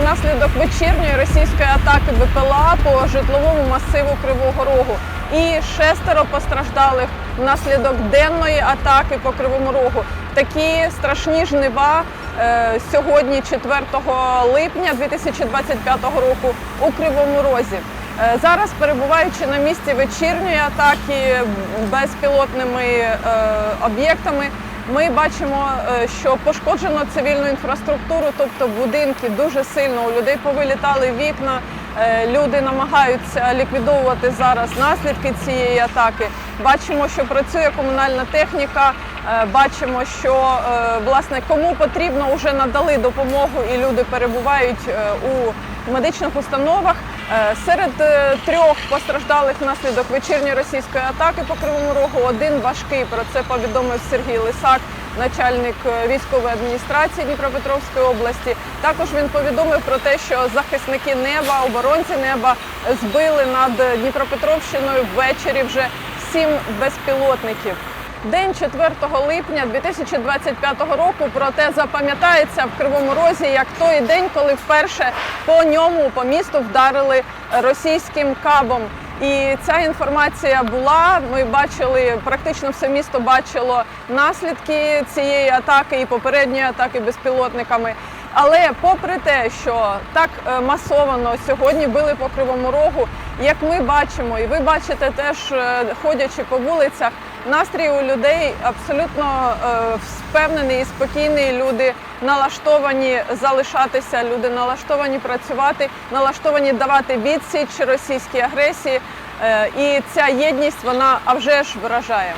внаслідок вечірньої російської атаки БПЛА по житловому масиву Кривого Рогу. І шестеро постраждалих внаслідок денної атаки по Кривому Рогу. Такі страшні жнива е, сьогодні, 4 липня 2025 року, у Кривому Розі. Е, Зараз, перебуваючи на місці вечірньої атаки безпілотними е, об'єктами, ми бачимо, е, що пошкоджено цивільну інфраструктуру, тобто будинки дуже сильно у людей повилітали вікна. Е, Люди намагаються ліквідовувати зараз наслідки цієї атаки. Бачимо, що працює комунальна техніка. е, Бачимо, що власне кому потрібно вже надали допомогу, і люди перебувають у медичних установах. Е, Серед е, трьох постраждалих внаслідок вечірньої російської атаки по Кривому Рогу один важкий. Про це повідомив Сергій Лисак, начальник е, військової адміністрації Дніпропетровської області. Також він повідомив про те, що захисники неба, оборонці неба збили над Дніпропетровщиною ввечері вже сім безпілотників. День 4 липня 2025 року, проте запам'ятається в Кривому Розі як той день, коли вперше по ньому по місту вдарили російським кабом. І ця інформація була. Ми бачили, практично все місто бачило наслідки цієї атаки і попередньої атаки безпілотниками. Але попри те, що так е, масовано сьогодні били по кривому рогу, як ми бачимо, і ви бачите теж е, ходячи по вулицях, настрій у людей абсолютно е, впевнений і спокійний. Люди налаштовані залишатися, люди налаштовані працювати, налаштовані давати відсіч російській агресії. Е, І ця єдність вона а вже ж вражає.